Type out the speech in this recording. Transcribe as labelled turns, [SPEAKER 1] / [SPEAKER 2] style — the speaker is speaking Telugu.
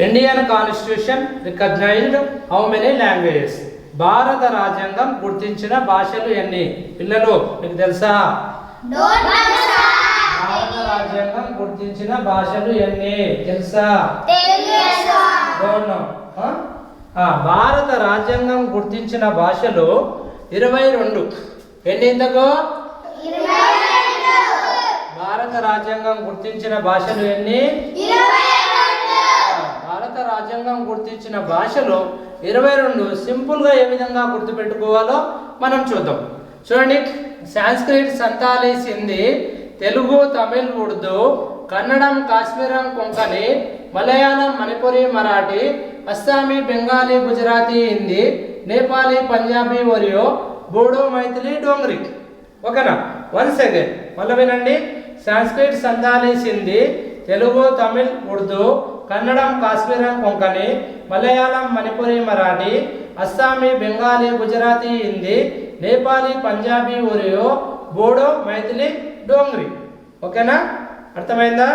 [SPEAKER 1] Indian constitution recognised how many languages భారత రాజ్యాంగం గుర్తించిన భాషలు ఎన్ని? పిల్లలు మీకు తెలుసా? భారత రాజ్యాంగం గుర్తించిన భాషలు ఎన్ని? తెలుసా? భారత రాజ్యాంగం గుర్తించిన భాషలు ఇరవై రెండు. ఎన్ని ఇంతకు? భారత రాజ్యాంగం గుర్తించిన భాషలు ఎన్ని? గుర్తించిన భాషలో ఇరవై రెండు సింపుల్గా ఏ విధంగా గుర్తుపెట్టుకోవాలో మనం చూద్దాం. చూడండి సాంస్క్రిట్ సంతాలి సింధి తెలుగు తమిళ్ ఉర్దూ కన్నడం కాశ్మీరం కొంకణి మలయాళం మణిపురి మరాఠీ అస్సామీ బెంగాలీ గుజరాతీ హిందీ నేపాలీ పంజాబీ మరియు బోడో మైథిలి డోంగ్రీ ఓకేనా? వన్ సెకండ్ మళ్ళీ వినండి. సాంస్క్రిట్ సంతాలి సింధి తెలుగు తమిళ్ ఉర్దూ కన్నడం కాశ్మీరం కొంకణి మలయాళం మణిపురి మరాఠీ అస్సామీ బెంగాలీ గుజరాతీ హిందీ నేపాలీ పంజాబీ ఒరియో బోడో మైథిలి డోంగ్రీ. ఓకేనా? అర్థమైందా?